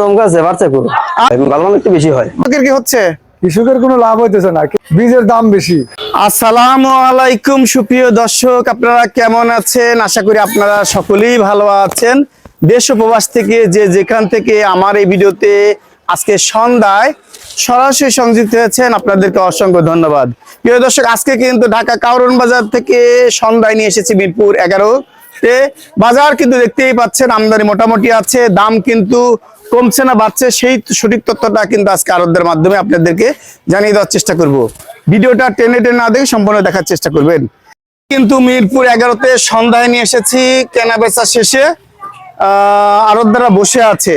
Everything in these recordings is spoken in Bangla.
দম গাছে বাড়ছে খুব। ভালো একটু বেশি হয়। কি হচ্ছে? কৃষকের কোনো লাভ হইতেছে না বীজের দাম বেশি। আসসালামু আলাইকুম সুপ্রিয় দর্শক আপনারা কেমন আছেন? আশা করি আপনারা সকলেই ভালো আছেন। দেশ উপবাস থেকে যে যেখান থেকে আমার এই ভিডিওতে আজকে সন্ধ্যায় সরাসরি সংযুক্ত হয়েছেন আপনাদেরকে অসংখ্য ধন্যবাদ। প্রিয় দর্শক আজকে কিন্তু ঢাকা কাউরন বাজার থেকে সন্ধ্যায় নিয়ে এসেছি মিরপুর এগারো তে বাজার কিন্তু দেখতেই পাচ্ছেন আমদানি মোটামুটি আছে দাম কিন্তু কমছে না বাড়ছে সেই সঠিক তথ্যটা কিন্তু আজকে আরবদের মাধ্যমে আপনাদেরকে জানিয়ে দেওয়ার চেষ্টা করব। ভিডিওটা টেনে টেনে না দেখে সম্পূর্ণ দেখার চেষ্টা করবেন। কিন্তু মিরপুর এগারোতে সন্ধ্যায় নিয়ে এসেছি কেনা বেচা শেষে আরবদারা বসে আছে।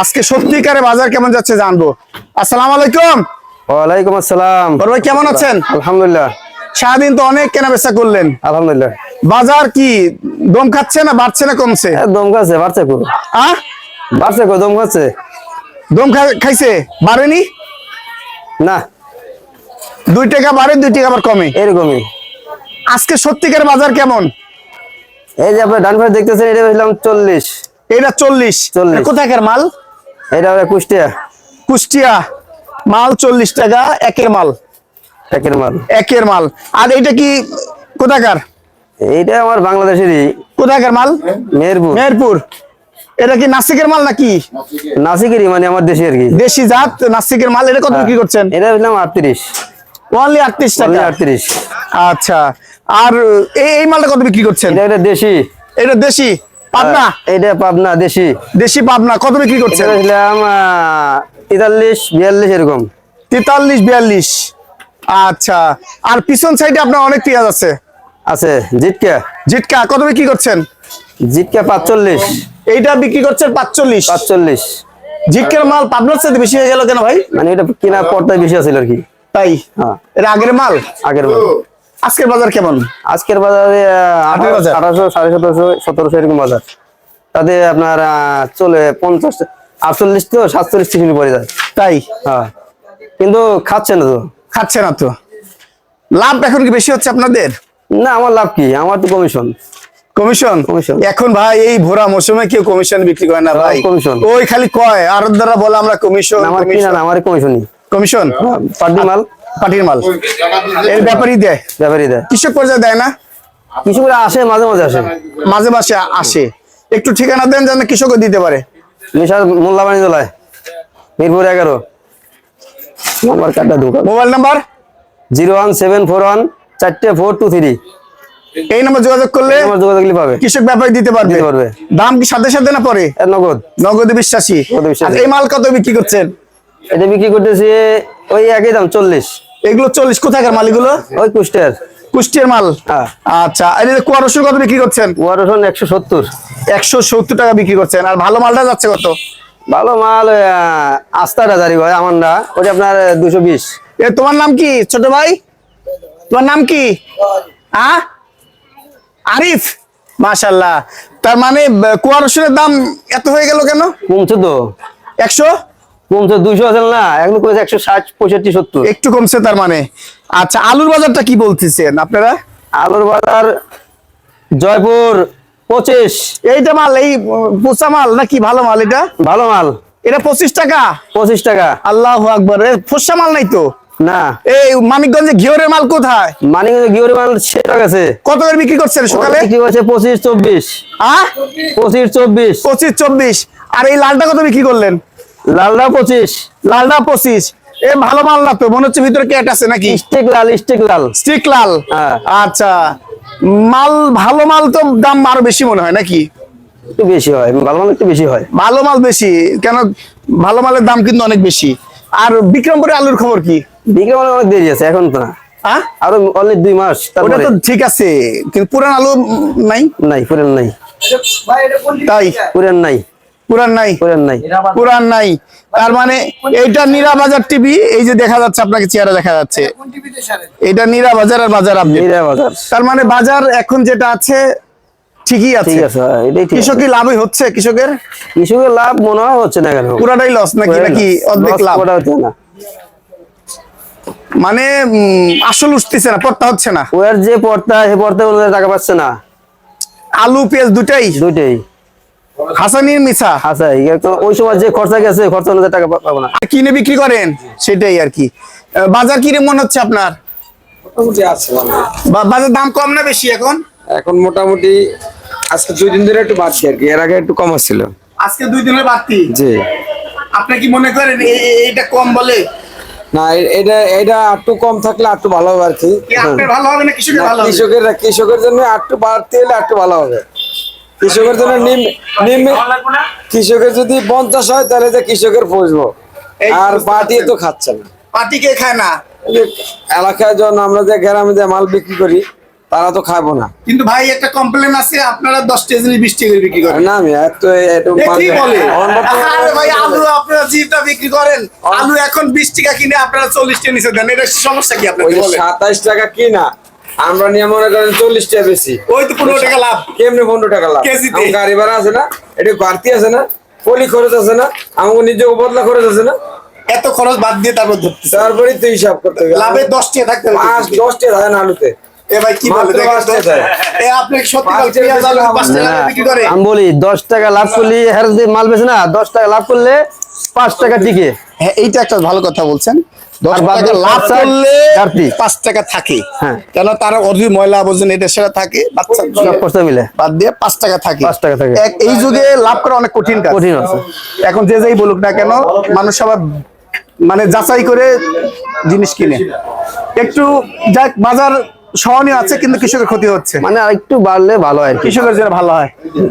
আজকে সত্যিকারে বাজার কেমন যাচ্ছে জানব। আসসালাম আলাইকুম। ওয়ালাইকুম আসসালাম। বড় ভাই কেমন আছেন? আলহামদুলিল্লাহ। সারাদিন তো অনেক কেনা বেচা করলেন। আলহামদুলিল্লাহ। বাজার কি দম খাচ্ছে না বাড়ছে না কমছে? দম গাছে বাড়ছে আহ? বাড়ছে খুব দম গাছে দম খাইছে? বাড়েনি? না। দুই টাকা বাড়ে দুই টাকা আবার কমে। এরকমই। আজকে সত্যিকার বাজার কেমন? এই যে আপনার ডান পাশে দেখতেছেন এটা বললাম চল্লিশ। এটা চল্লিশ। 40 কোথাকার মাল? এটা কুষ্টিয়া। কুষ্টিয়া। মাল চল্লিশ টাকা একের মাল। একের মাল। একের মাল। আর এটা কি কোথাকার? এইটা আমার বাংলাদেশেরই। কোথাকার মাল? মেহেরপুর। মেহেরপুর। এটা কি নাসিকের মাল নাকি? নাসিকেরই মানে আমার দেশে আর কি। দেশি জাত নাসিকের মাল এটা কত বিক্রি করছেন? এটা বললাম আটত্রিশ। ওনলি আটত্রিশ টাকা। আটত্রিশ। আচ্ছা। আর এই এই মালটা কত বিক্রি করছেন? এটা দেশি। এটা দেশি? পাবনা? এটা পাবনা দেশি। দেশি পাবনা কত বিক্রি করছেন? বললাম তেতাল্লিশ বিয়াল্লিশ এরকম। তেতাল্লিশ বিয়াল্লিশ। আচ্ছা। আর পিছন সাইডে আপনার অনেক পেঁয়াজ আছে। আছে জিটকা। জিটকা কত বিক্রি করছেন? জিটকা পাঁচচল্লিশ। এইটা বিক্রি করছেন পাঁচচল্লিশ। পাঁচচল্লিশ। জিটকার মাল পাবনার সাথে বেশি হয়ে গেল কেন ভাই? মানে এটা কিনা পর্দায় বেশি আছিল আর কি। তাই? হ্যাঁ। এটা আগের মাল? আগের বার। আজকের বাজার কেমন? আজকের বাজারে আঠারোশো সাড়ে সতেরোশো সতেরোশো এরকম বাজার। তাতে আপনার চলে পঞ্চাশ আটচল্লিশ তো সাতচল্লিশ টিফিন পড়ে যায়। তাই? হ্যাঁ। কিন্তু খাচ্ছে না তো। খাচ্ছে না তো। লাভ এখন কি বেশি হচ্ছে আপনাদের? না আমার লাভ কি? আমার তো কমিশন কমিশন? এখন ভাই এই ভোরা মৌসুমে কেউ কমিশন বিক্রি করে না ভাই। commission। ওই খালি কয় আর দ্বারা বলে আমরা কমিশন আমার আমার কমিশনই। কমিশন? পার্টি মাল। পাটির মাল। এর ব্যাপারই দেয়। ব্যাপারই দেয়। কৃষক পর্যায়ে দেয় না? আসে মাঝে মাঝে আসে। মাঝে মাঝে আসে। একটু ঠিকানা দেন যেন কৃষকও দিতে পারে। নিশার মোল্লাবাণী জলায় মিরপুর এগারো। কার্ডটা mobile number? Zero one seven four one চারটে ফোর টু থ্রি। এই নাম্বার যোগাযোগ করলে আমার যোগাযোগলি পাবে। কৃষক ব্যাপারী দিতে পারবে। পারবে। দাম কি সাথে সাথে না পরে? নগদ। নগদে বিশ্বাসী। আর এই মাল কত বিক্রি করছেন? এটা বিক্রি করতেছি ওই একই দাম চল্লিশ। এগুলো চল্লিশ কোথাকার মাল এগুলো? ওই কুষ্টের কুষ্টিয়ার মাল? হ্যাঁ। আচ্ছা আর এই কুয়া রসুন কত বিক্রি করছেন? ওয়ারসন একশো সত্তর। একশো সত্তর টাকা বিক্রি করছেন। আর ভালো মালটা যাচ্ছে কত? ভালো মাল আস্তাটা জারি ভাই আমারটা। ওটা আপনার দুশো বিশ। এ তোমার নাম কি ছোট ভাই? তোমার নাম কি? হ্যাঁ আরিফ মাশাল্লাহ তার মানে কুয়া রসুনের দাম এত হয়ে গেল কেন? কমছে তো। একশো? কমছে দুশো আছে না এখন কমেছে একশো ষাট পঁয়ষট্টি সত্তর। একটু কমছে তার মানে। আচ্ছা আলুর বাজারটা কি বলতেছেন আপনারা? আলুর বাজার জয়পুর পঁচিশ। এইটা মাল এই পোচা মাল নাকি ভালো মাল এটা? ভালো মাল। এটা পঁচিশ টাকা? পঁচিশ টাকা। আল্লাহ আকবর ফোসা মাল নাই তো? না। এই মানিকগঞ্জে ঘিওরের মাল কোথায়? মাল সেটা গেছে কত করে বিক্রি করছেন সকালে? বিক্রি করছে পঁচিশ চব্বিশ। হ্যাঁ পঁচিশ চব্বিশ। পঁচিশ চব্বিশ। আর এই লালটা কত বিক্রি করলেন? লালটা পঁচিশ। লালটা পঁচিশ। এ ভালো মাল না তো মনে হচ্ছে ভিতরে ক্যাট আছে নাকি? স্টিক লাল স্টিক লাল। স্টিক লাল? হ্যাঁ। আচ্ছা। মাল ভালো মাল তো দাম আরও বেশি মনে হয় নাকি? একটু বেশি হয় ভালো মাল একটু বেশি হয়। ভালো মাল বেশি কেন ভালো মালের দাম কিন্তু অনেক বেশি। আর বিক্রমপুরে আলুর খবর কি? বিক্রি মাল অনেক দেরি আছে এখন তো না। আরও অনলি দুই মাস ওটা তো ঠিক আছে কিন্তু পুরান আলু নাই? নাই পুরান নাই। তাই? পুরান নাই। পুরান নাই? পুরান নাই। পুরান নাই। তার মানে এইটা নীরা বাজার টিভি এই যে দেখা যাচ্ছে আপনাকে চেহারা দেখা যাচ্ছে। এটা নীরা বাজার আর বাজার আপডেট নিরা বাজার। তার মানে বাজার এখন যেটা আছে ঠিকই আছে। ঠিক আছে হ্যাঁ, এটাই ঠিক কৃষকের লাভই হচ্ছে কৃষকের? কৃষকের লাভ মনে হচ্ছে না কেন? পুরাটাই লস নাকি নাকি অর্ধেক লাভ? হচ্ছে না। মানে আসল উঠতেছে না পড়তা হচ্ছে না। ওর যে পড়তা সে পড়তে অনুযায়ী টাকা পাচ্ছে না। আলু পেঁয়াজ দুটাই দুটাই হাসানির মিছা? আচ্ছা এই তো ওই সময় যে খরচা গেছে খরচা অনুযায়ী টাকা পাবো না। কিনে বিক্রি করেন? সেটাই আর কি। বাজার কিরে মনে হচ্ছে আপনার? মোটামুটি আছে ভালো। বাজার দাম কম না বেশি এখন? এখন মোটামুটি আজকে দুই দিন ধরে একটু বাড়ছে আর কি এর আগে একটু কম ছিল আজকে দুই দিনের বাড়তি? জি। আপনি কি মনে করেন এ- এ- এইটা কম বলে না এটা এটা একটু কম থাকলে একটু ভালো হবে আর কি। ভালো হবে না কৃষকের কৃষকের জন্য একটু বাড়তে হলে একটু ভালো হবে। কৃষকের জন্য নিম্ন নিম কৃষকের যদি পঞ্চাশ হয় তাহলে যে কৃষকের পুষবো। আর পাটি তো খাচ্ছে না। পাটি কে খায় না? এলাকায় যখন আমরা যে গ্রামে যে মাল বিক্রি করি তারা তো খাব না। কিন্তু ভাই একটা কমপ্লেন আছে আপনারা দশ টাকা বিশ টাকা বিক্রি করেন। না আমি এত ভাই আলু আপনারা জিটা বিক্রি করেন। আলু এখন বিশ টাকা কিনে আপনারা চল্লিশ টাকা নিচে দেন। এটা সমস্যা কি আপনাদের সাতাইশ টাকা কিনা আমরা নিয়ে মনে করেন চল্লিশ টাকা বেশি। ওই তো পনেরো টাকা লাভ। কেমনি পনেরো টাকা লাভ? কেজিতে। গাড়ি ভাড়া আছে না একটু বাড়তি আছে না পলি খরচ আছে না আমাকে নিজেকে বদলা খরচ আছে না। এত খরচ বাদ দিয়ে তারপর তারপরে তো হিসাব করতে হবে। লাভে দশ টাকা থাকতে হবে। পাঁচ দশ টাকা থাকে না আলুতে। আমি বলি দশ টাকা লাভ করলে হের মাল বেছে না দশ টাকা লাভ করলে পাঁচ টাকা টিকে। হ্যাঁ এইটা একটা ভালো কথা বলছেন। লাভ পাঁচ টাকা করলে পাঁচ টাকা থাকে। হ্যাঁ। কেন তারা ময়লা আবর্জনা এটা সেটা থাকে বাচ্চা মিলে। বাদ দিয়ে পাঁচ টাকা থাকে। পাঁচ টাকা থাকে। এক- এই যুগে লাভ করা অনেক কঠিন কাজ। কঠিন আছে। এখন যে যেই বলুক না কেন মানুষ সবাই মানে যাচাই করে জিনিস কিনে। একটু যাক বাজার সহনীয় আছে কিন্তু কৃষকের ক্ষতি হচ্ছে। মানে একটু বাড়লে ভালো হয় কৃষকের জন্য ভালো হয়।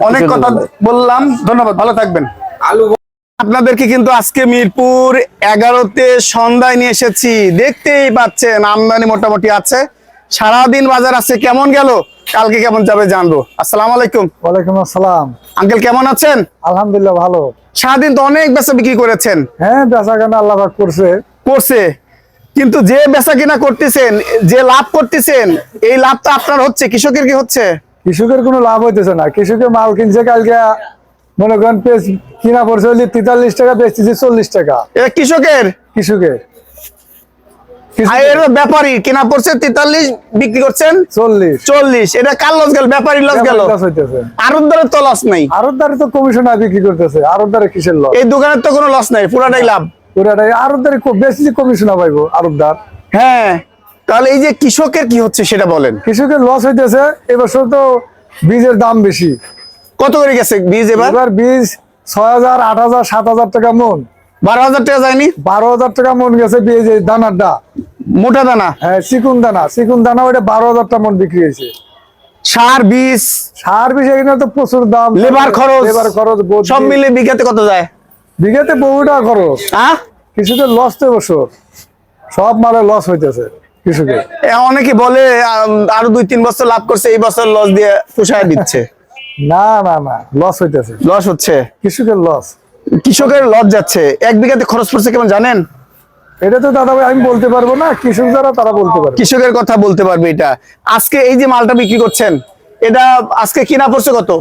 অনেক কথা বললাম ধন্যবাদ ভালো থাকবেন। আলু আপনাদেরকে কিন্তু আজকে মিরপুর এগারোতে সন্ধ্যায় নিয়ে এসেছি। দেখতেই পাচ্ছেন আমদানি মোটামুটি আছে। সারাদিন বাজার আছে কেমন গেল? কালকে কেমন যাবে জানব। আসসালাম আলাইকুম। ওয়ালাইকুম আসসালাম। আঙ্কেল কেমন আছেন? আলহামদুলিল্লাহ ভালো। সারাদিন তো অনেক বেচা বিক্রি করেছেন। হ্যাঁ বেচা কেনা আল্লাহ করছে। করছে। কিন্তু যে বেচা কিনা করতেছেন যে লাভ করতেছেন এই লাভটা আপনার হচ্ছে? কৃষকের কি হচ্ছে? কৃষকের কোনো লাভ হইতেছে না। কৃষকের মাল কিনছে কালকে মনে করেন কিনা পড়ছে হইলে তেতাল্লিশ টাকা বেচতেছে চল্লিশ টাকা। এটা কৃষকের? কৃষকের। ব্যাপারী কিনা পড়ছে তেতাল্লিশ বিক্রি করছেন? চল্লিশ। চল্লিশ। এটা কার লস গেল? ব্যাপারী লস গেল? আরবদারের তো লস নাই। তো কমিশন বিক্রি করতেছে। কিসের লস এই দোকানের তো কোনো লস নাই পুরাটাই লাভ। খুব বেশি কমিশন পাইবো আরব দ্বার হ্যাঁ তাহলে এই যে কৃষকের কি হচ্ছে সেটা বলেন। কৃষকের লস হইতেছে এবছর তো বীজের দাম বেশি। কত করে গেছে বীজ এবার? এবার বীজ ছয় হাজার আট হাজার সাত হাজার টাকা মন। বারো হাজার টাকা যায়নি? বারো হাজার টাকা মন গেছে দানারটা। মোটা দানা? হ্যাঁ চিকুন দানা। চিকুন দানা বারো হাজার টাকা মন বিক্রি হয়েছে। সার বীজ? সার এখানে তো প্রচুর দাম। লেবার খরচ? লেবার খরচ সব মিলে বিঘাতে কত যায়? বিঘাতে বহু টাকা খরচ। হ্যাঁ কৃষকের লস তো এবছর। সব মালে লস হইতেছে কৃষকের। অনেকে বলে আরও দুই তিন বছর লাভ করছে এই বছর লস দিয়ে পোষায় দিচ্ছে। না না না লস হইতেছে। লস হচ্ছে? কৃষকের লস কৃষকের লস যাচ্ছে। এক বিঘাতে খরচ পড়ছে কেমন জানেন? এটা তো দাদা ভাই আমি বলতে পারব না কৃষক যারা তারা বলতে পারবে। কৃষকের কথা বলতে পারবে এটা। আজকে এই যে মালটা বিক্রি করছেন এটা আজকে কিনা পড়ছে কত?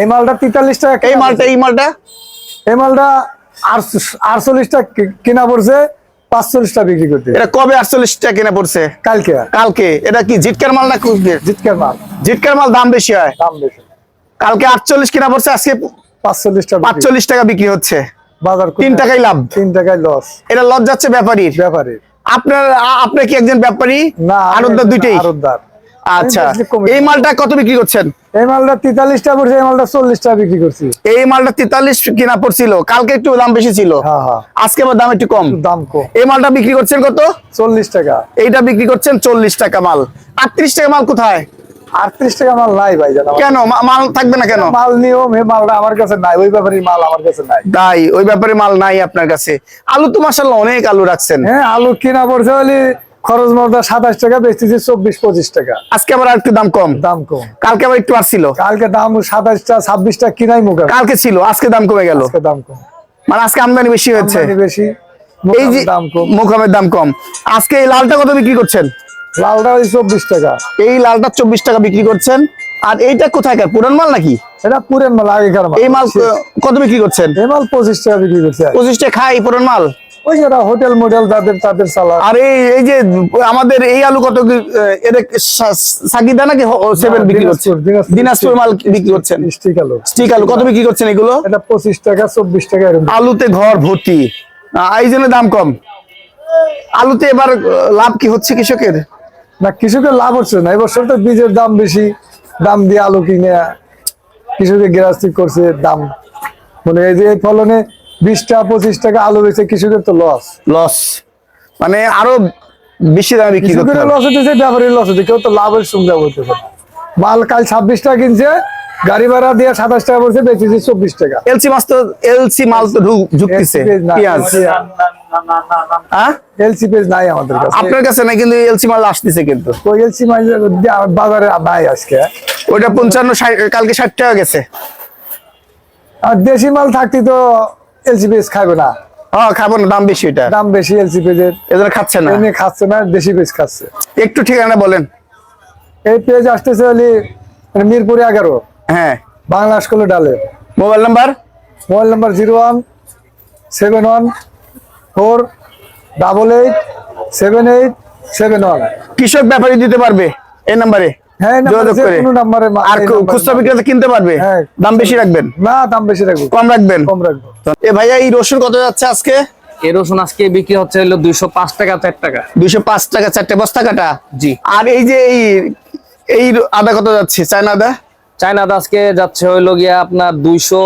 এই মালটা তেতাল্লিশ টাকা এই মালটা এই মালটা? এই মালটা আটচল্লিশ টাকা কি- কিনা পড়ছে পাঁচচল্লিশ টাকা বিক্রি করতে। এটা কবে আটচল্লিশ টাকা কিনা পড়ছে? কালকে। কালকে। এটা কি জিটকার মাল না জিতকার মাল। জিটকার মাল দাম বেশি হয়? দাম বেশি। কালকে আটচল্লিশ কিনা পড়ছে আজকে পাঁচচল্লিশ টাকা বিক্রি। পাঁচচল্লিশ টাকা বিক্রি হচ্ছে। বাজার তিন টাকাই লাভ। তিন টাকায় লস। এটা লস যাচ্ছে ব্যাপারীর? ব্যাপারে আপনার আ- আপনি কি একজন ব্যাপারী? না আরতদার দুইটাই? আরদার আচ্ছা এই মালটা কত বিক্রি করছেন? এই মালটা তেতাল্লিশ টাকা পড়ছে এই মালটা চল্লিশ টাকা বিক্রি করছি। এই মালটা তেতাল্লিশ কিনা পড়ছিল কালকে একটু দাম বেশি ছিল। হ্যাঁ হ্যাঁ। আজকে আবার দাম একটু কম। দাম কম। এই মালটা বিক্রি করছেন কত? চল্লিশ টাকা। এইটা বিক্রি করছেন চল্লিশ টাকা মাল। আটত্রিশ টাকা মাল কোথায়? আটত্রিশ টাকা মাল নাই ভাই কেন? মাল থাকবে না কেন? মাল নিয়ম মালটা আমার কাছে নাই ওই ব্যাপারে মাল আমার কাছে নাই। তাই ওই ব্যাপারে মাল নাই আপনার কাছে। আলু তো মাসাল্লাহ অনেক আলু রাখছেন। হ্যাঁ আলু কিনা পড়ছে হলে খরচ মরদা সাতাশ টাকা বেচতেছি চব্বিশ পঁচিশ টাকা। আজকে আবার একটু দাম কম? দাম কম। কালকে আবার একটু আসছিল? কালকে দাম সাতাশটা ছাব্বিশটা কিনাই মুখে। কালকে ছিল আজকে দাম কমে গেল? আজকে দাম কম। মানে আজকে আমদানি বেশি বেশি এই যে মুখামের দাম কম। আজকে এই লালটা কত বিক্রি করছেন? লালটা ওই চব্বিশ টাকা। এই লালটা চব্বিশ টাকা বিক্রি করছেন। আর এইটা কোথায়কার পুরান মাল নাকি? এটা পুরেন মাল আগেকার মাল। এই মাল কত বিক্রি করছেন? এই মাল পঁচিশ টাকা বিক্রি করছে। পঁচিশ টাকা খাই পুরান মাল? ওই যারা হোটেল মোটেল তাদের তাদের চালা আর এই যে আমাদের এই আলু কত এটা সাকিদা নাকি সেভেন বিক্রি দিনাজপুর। দিনাজপুর। মাল বিক্রি করছেন? স্টিক আলু। স্টিক আলু কত বিক্রি করছেন এগুলো? এটা পঁচিশ টাকা চব্বিশ টাকা আলুতে ঘর ভর্তি। এই জন্য দাম কম। আলুতে এবার লাভ কি হচ্ছে কৃষকের? না কৃষকের লাভ হচ্ছে না। এবছর তো বীজের দাম বেশি। দাম দিয়ে আলু কিনে কৃষকের গেরাস্তি করছে দাম। মানে এই যে ফলনে বিশ টাকা পঁচিশ টাকা আলু বেচে কৃষকের তো লস লস মানে আরও বেশি দামে বিক্রি করতে লস হচ্ছে ব্যাপারীর লস হচ্ছে কেউ তো লাভের সুবিধা বলতে পারে মাল কাল ছাব্বিশ টাকা কিনছে গাড়ি ভাড়া দিয়ে সাতাশ টাকা বেচেছে চব্বিশ টাকা। এলসি মাছ তো এলসি মাল তো ঢুকতেছে পেঁয়াজ। এলসি পেজ নাই আমাদের কাছে। আপনার কাছে না কিন্তু এলসি মাল আসতেছে কিন্তু। ওই এলসি মাইল বাজারে নাই আজকে। পঞ্চান্ন কালকে ষাট টাকা গেছে। আর দেশি মাল থাকতে তো এলসি পেজ খাবে না। হ্যাঁ খাব না দাম বেশি ওইটা দাম বেশি এজন্য খাচ্ছে না। খাচ্ছে না দেশি পেজ খাচ্ছে। একটু ঠিকানা বলেন। এই পেজ আসতেছে হলি মিরপুরে এগারো। হ্যাঁ। বাংলা স্কুলে ডালে। Mobile number? Mobile number zero one seven one four double eight seven eight seven one. কৃষক ব্যাপারী দিতে পারবে এই নাম্বারে। হ্যাঁ আর এই খুচরা বিক্রেতা কিনতে পারবে? হ্যাঁ। দাম বেশি রাখবেন? না দাম বেশি রাখবেন কম রাখবেন? কম রাখব। এ ভাইয়া এই রসুন কত যাচ্ছে আজকে? এই রসুন আজকে বিক্রি হচ্ছে হলো দুইশো পাঁচ টাকা চার টাকা। দুইশো পাঁচ টাকা চারটে বস্তা কাটা? জি। আর এই যে এই এই আদা কত যাচ্ছে? চায়না আদা? চায়না আজকে যাচ্ছে হইল গিয়া আপনার দুইশো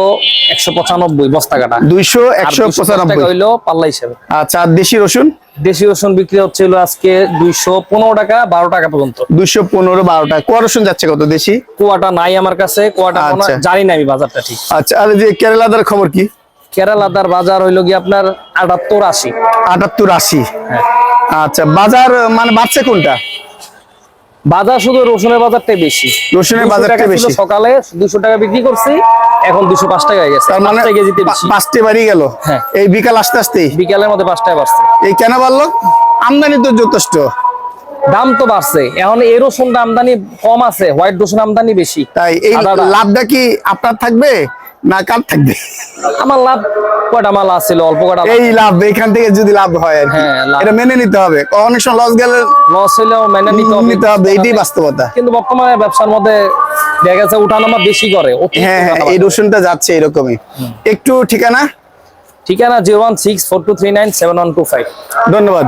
একশো পঁচানব্বই বস্তা কাটা। দুইশো একশো পঁচানব্বই। হইল পাল্লা হিসেবে। আচ্ছা দেশি রসুন? দেশি রসুন বিক্রি হচ্ছে আজকে দুইশো পনেরো টাকা বারো টাকা পর্যন্ত। দুইশো পনেরো বারো টাকা। কোয়া রসুন যাচ্ছে কত দেশি? কুয়াটা নাই আমার কাছে কুয়াটা আচ্ছা। জানি না আমি বাজারটা ঠিক। আচ্ছা আর এই যে কেরালা আদার খবর কি? কেরালাদার বাজার হইল গিয়ে আপনার আটাত্তর আশি। আটাত্তর আশি। হ্যাঁ। আচ্ছা বাজার মানে বাড়ছে কোনটা? বাজার শুধু রসুনের বাজারটাই বেশি। রসুনের 200 বাজারটা বেশি। সকালে দুশো টাকা বিক্রি করছি এখন দুশো পাঁচ টাকা হয়ে গেছে। তার মানে পাঁচ টাকা কেজিতে পা- বাড়ি গেল? হ্যাঁ। এই বিকাল আসতে আসতেই বিকালের মধ্যে পাঁচ টাকা বাড়ছে। এই কেন বাড়লো? আমদানি তো যথেষ্ট। দাম তো বাড়ছে। এখন এই রসুনটা আমদানি কম আছে হোয়াইট রসুন আমদানি বেশি। তাই এই লাভটা কি আপনার থাকবে? না থাকবে? আমার লাভ মাল আছিল? অল্প কটা এই লাভ এখান থেকে যদি লাভ হয় আর হ্যাঁ। এটা মেনে নিতে হবে। অনেক সময় লস গেলে লস হইলেও মেনে নিতে হবে। এটাই বাস্তবতা। কিন্তু বর্তমানে ব্যবসার মধ্যে দেখা গেছে উঠানামা বেশি করে। হ্যাঁ হ্যাঁ এই। রসুনটা যাচ্ছে এরকমই। একটু ঠিকানা? ঠিকানা zero one six four two three nine seven one two five. ধন্যবাদ।